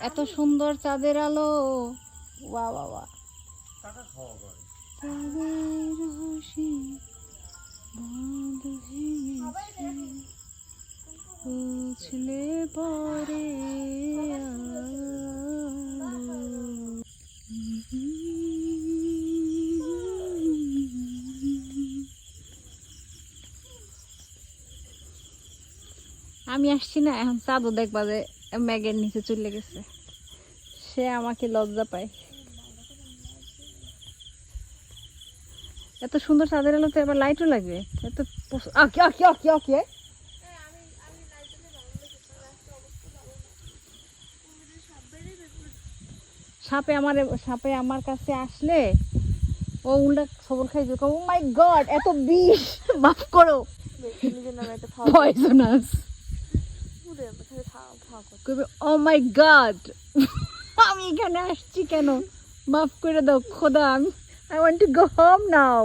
এত সুন্দর চাঁদের আলো। ওয়া ওয়া ওয়া। চাঁদের হাসি বাঁধ বুঝলে পরে আমি আসছি না এখন চাঁদও দেখবা যে ম্যাগের নিচে চলে গেছে। সে আমাকে লজ্জা পায়। এত সুন্দর চাঁদের আলোতে এবার লাইটও লাগবে। এত? সাপে আমার সাপে আমার কাছে আসলে ও উল্টা খবর খাই যে ও মাই গড এত বিষ মাফ করো। পয়জনাস ও মাই গড আমি এখানে আসছি কেন? মাফ করে দাও, খোদা, আমি I want to go home now